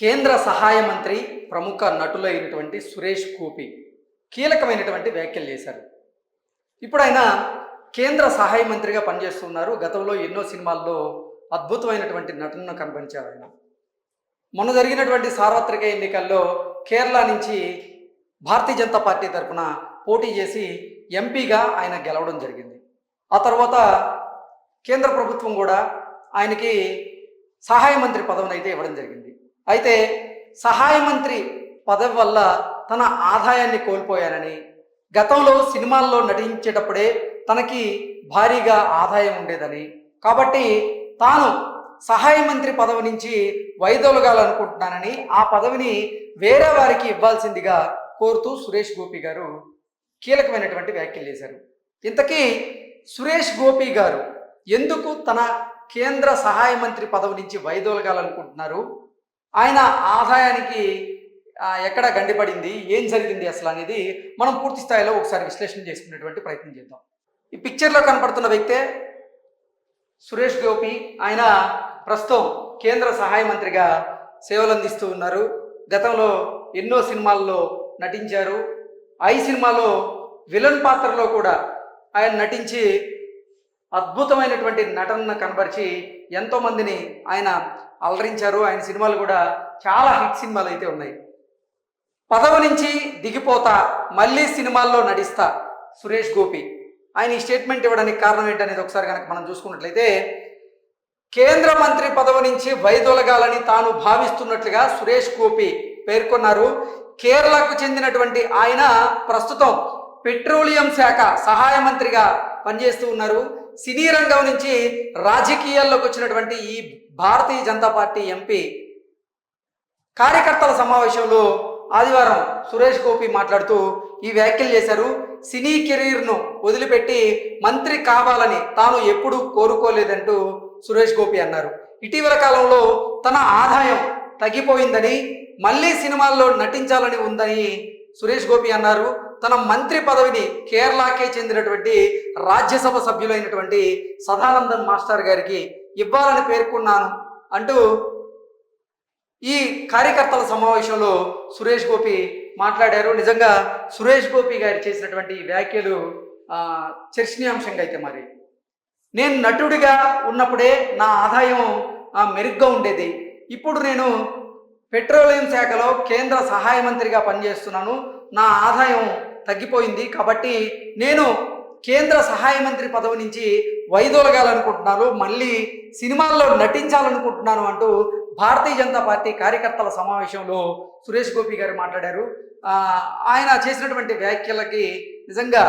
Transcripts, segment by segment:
కేంద్ర సహాయ మంత్రి ప్రముఖ నటులైనటువంటి సురేష్ గోపి కీలకమైనటువంటి వ్యాఖ్యలు చేశారు. ఇప్పుడు ఆయన కేంద్ర సహాయ మంత్రిగా పనిచేస్తున్నారు. గతంలో ఎన్నో సినిమాల్లో అద్భుతమైనటువంటి నటనను కనిపించారు ఆయన. మొన్న జరిగినటువంటి సార్వత్రిక ఎన్నికల్లో కేరళ నుంచి భారతీయ జనతా పార్టీ తరఫున పోటీ చేసి ఎంపీగా ఆయన గెలవడం జరిగింది. ఆ తర్వాత కేంద్ర ప్రభుత్వం కూడా ఆయనకి సహాయ మంత్రి పదవిని అయితే ఇవ్వడం జరిగింది. అయితే సహాయ మంత్రి పదవి వల్ల తన ఆదాయాన్ని కోల్పోయానని గతంలో సినిమాల్లో నటించేటప్పుడే తనకి భారీగా ఆదాయం ఉండేదని. కాబట్టి తాను సహాయ మంత్రి పదవి నుంచి వైదొలగాలనుకుంటున్నానని ఆ పదవిని వేరే వారికి ఇవ్వాల్సిందిగా కోరుతూ సురేష్ గోపి గారు కీలకమైనటువంటి వ్యాఖ్యలు చేశారు. ఇంతకీ సురేష్ గోపి గారు ఎందుకు తన కేంద్ర సహాయ మంత్రి పదవి నుంచి వైదొలగాలనుకుంటున్నారు? ఆయన ఆదాయానికి ఎక్కడ గండిపడింది ఏం జరిగింది అసలు అనేది మనం పూర్తి స్థాయిలో ఒకసారి విశ్లేషణ చేసుకునేటువంటి ప్రయత్నం చేద్దాం. ఈ పిక్చర్లో కనపడుతున్న వ్యక్తే సురేష్ గోపి. ఆయన ప్రస్తుతం కేంద్ర సహాయ మంత్రిగా సేవలు అందిస్తూ ఉన్నారు. గతంలో ఎన్నో సినిమాల్లో నటించారు. ఐ సినిమాలో విలన్ పాత్రలో కూడా ఆయన నటించి అద్భుతమైనటువంటి నటనను కనబరిచి ఎంతోమందిని ఆయన అలరించారు. ఆయన సినిమాలు కూడా చాలా హిట్ సినిమాలు అయితే ఉన్నాయి. పదవి నుంచి దిగిపోతా మళ్ళీ సినిమాల్లో నటిస్తా సురేష్ గోపి. ఆయన ఈ స్టేట్మెంట్ ఇవ్వడానికి కారణం ఏంటనేది ఒకసారి కనుక మనం చూసుకున్నట్లయితే కేంద్ర మంత్రి పదవి నుంచి వైదొలగాలని తాను భావిస్తున్నట్లుగా సురేష్ గోపి పేర్కొన్నారు. కేరళకు చెందినటువంటి ఆయన ప్రస్తుతం పెట్రోలియం శాఖ సహాయ మంత్రిగా పనిచేస్తూ ఉన్నారు. సినీ రంగం నుంచి రాజకీయాల్లోకి వచ్చినటువంటి ఈ భారతీయ జనతా పార్టీ ఎంపీ కార్యకర్తల సమావేశంలో ఆదివారం సురేష్ గోపి మాట్లాడుతూ ఈ వ్యాఖ్యలు చేశారు. సినీ కెరీర్ను వదిలిపెట్టి మంత్రి కావాలని తాను ఎప్పుడూ కోరుకోలేదంటూ సురేష్ గోపి అన్నారు. ఇటీవల కాలంలో తన ఆదాయం తగ్గిపోయిందని మళ్ళీ సినిమాల్లో నటించాలని ఉందని సురేష్ గోపి అన్నారు. తన మంత్రి పదవిని కేరళకే చెందినటువంటి రాజ్యసభ సభ్యులైనటువంటి సదానందన్ మాస్టర్ గారికి ఇవ్వాలని పేర్కొన్నాను అంటూ ఈ కార్యకర్తల సమావేశంలో సురేష్ గోపి మాట్లాడారు. నిజంగా సురేష్ గోపి గారు చేసినటువంటి వ్యాఖ్యలు చర్చనీయాంశంగా అయితే మరి. నేను నటుడిగా ఉన్నప్పుడే నా ఆదాయం మెరుగ్గా ఉండేది. ఇప్పుడు నేను పెట్రోలియం శాఖలో కేంద్ర సహాయ మంత్రిగా పనిచేస్తున్నాను. నా ఆదాయం తగ్గిపోయింది. కాబట్టి నేను కేంద్ర సహాయ మంత్రి పదవి నుంచి వైదొలగాలనుకుంటున్నాను. మళ్ళీ సినిమాల్లో నటించాలనుకుంటున్నాను అంటూ భారతీయ జనతా పార్టీ కార్యకర్తల సమావేశంలో సురేష్ గోపి గారు మాట్లాడారు. ఆయన చేసినటువంటి వ్యాఖ్యలకి నిజంగా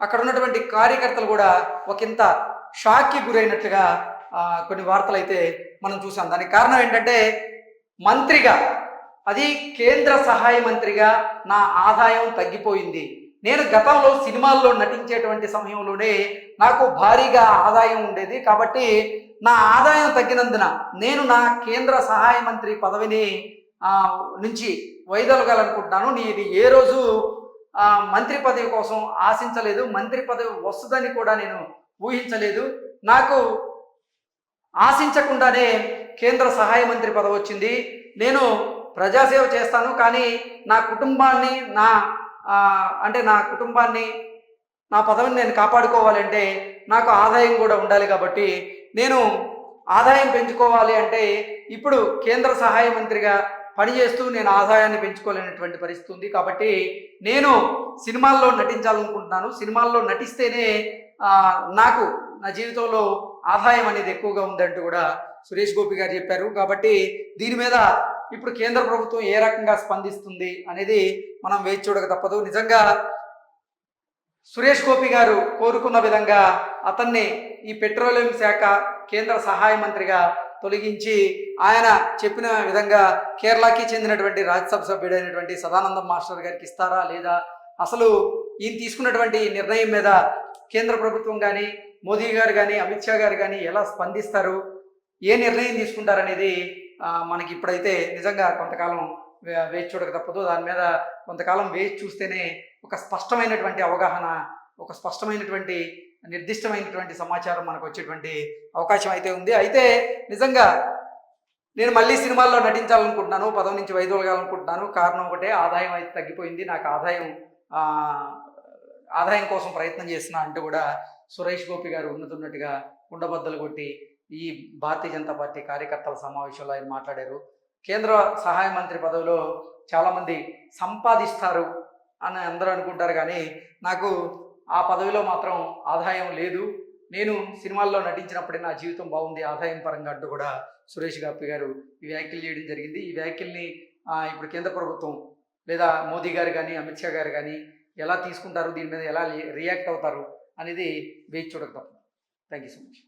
అక్కడ ఉన్నటువంటి కార్యకర్తలు కూడా ఒకంత షాక్కి గురైనట్లుగా కొన్ని వార్తలు అయితే మనం చూసాం దానికి కారణం ఏంటంటే మంత్రిగా అది కేంద్ర సహాయ మంత్రిగా నా ఆదాయం తగ్గిపోయింది. నేను గతంలో సినిమాల్లో నటించేటువంటి సమయంలోనే నాకు భారీగా ఆదాయం ఉండేది. కాబట్టి నా ఆదాయం తగ్గినందున నేను నా కేంద్ర సహాయ మంత్రి పదవిని నుంచి వైదొలగాలనుకుంటున్నాను. నేను ఏ రోజు మంత్రి పదవి కోసం ఆశించలేదు. మంత్రి పదవి వస్తుందని కూడా నేను ఊహించలేదు. నాకు ఆశించకుండానే కేంద్ర సహాయ మంత్రి పదవి వచ్చింది. నేను ప్రజాసేవ చేస్తాను కానీ నా కుటుంబాన్ని నా అంటే నా కుటుంబాన్ని నా పదవిని నేను కాపాడుకోవాలంటే నాకు ఆదాయం కూడా ఉండాలి కాబట్టి నేను ఆదాయం పెంచుకోవాలి అంటే ఇప్పుడు కేంద్ర సహాయ మంత్రిగా పనిచేస్తూ నేను ఆదాయాన్ని పెంచుకోలేనటువంటి పరిస్థితి ఉంది కాబట్టి నేను సినిమాల్లో నటించాలనుకుంటున్నాను. సినిమాల్లో నటిస్తేనే నాకు నా జీవితంలో ఆదాయం అనేది ఎక్కువగా ఉందంటూ కూడా సురేష్ గోపి గారు చెప్పారు. కాబట్టి దీని మీద ఇప్పుడు కేంద్ర ప్రభుత్వం ఏ రకంగా స్పందిస్తుంది అనేది మనం వేచి చూడక తప్పదు. నిజంగా సురేష్ గోపి గారు కోరుకున్న విధంగా అతన్ని ఈ పెట్రోలియం శాఖ కేంద్ర సహాయ మంత్రిగా తొలగించి ఆయన చెప్పిన విధంగా కేరళకి చెందినటువంటి రాజ్యసభ సభ్యుడైనటువంటి సదానందం మాస్టర్ గారికి ఇస్తారా లేదా? అసలు ఈయన తీసుకున్నటువంటి నిర్ణయం మీద కేంద్ర ప్రభుత్వం కానీ మోదీ గారు కానీ అమిత్ షా గారు కానీ ఎలా స్పందిస్తారు? ఏ నిర్ణయం తీసుకుంటారనేది మనకి ఇప్పుడైతే నిజంగా కొంతకాలం వే- వేచి చూడక తప్పదు. దాని మీద కొంతకాలం వేచి చూస్తేనే ఒక స్పష్టమైనటువంటి అవగాహన ఒక స్పష్టమైనటువంటి నిర్దిష్టమైనటువంటి సమాచారం మనకు వచ్చేటువంటి అవకాశం అయితే ఉంది. అయితే నిజంగా నేను మళ్ళీ సినిమాల్లో నటించాలనుకుంటున్నాను పదవి నుంచి వైదొలగాలనుకుంటున్నాను. కారణం ఒకటే ఆదాయం అయితే తగ్గిపోయింది. నాకు ఆదాయం ఆదాయం కోసం ప్రయత్నం చేసిన అంటూ కూడా సురేష్ గోపి గారు ఉన్నతున్నట్టుగా కుండబద్దలు కొట్టి ఈ భారతీయ జనతా పార్టీ కార్యకర్తల సమావేశంలో ఆయన మాట్లాడారు. కేంద్ర సహాయ మంత్రి పదవిలో చాలామంది సంపాదిస్తారు అని అందరూ అనుకుంటారు కానీ నాకు ఆ పదవిలో మాత్రం ఆదాయం లేదు. నేను సినిమాల్లో నటించినప్పుడే నా జీవితం బాగుంది. ఆదాయం పరంగా అంటూ కూడా సురేష్ గాపి గారు ఈ వ్యాఖ్యలు చేయడం జరిగింది. ఈ వ్యాఖ్యల్ని ఇప్పుడు కేంద్ర ప్రభుత్వం లేదా మోదీ గారు కానీ అమిత్ షా గారు కానీ ఎలా తీసుకుంటారు? దీని మీద ఎలా రియాక్ట్ అవుతారు? అనేది వేచి చూడక తప్పదు. Thank you so much.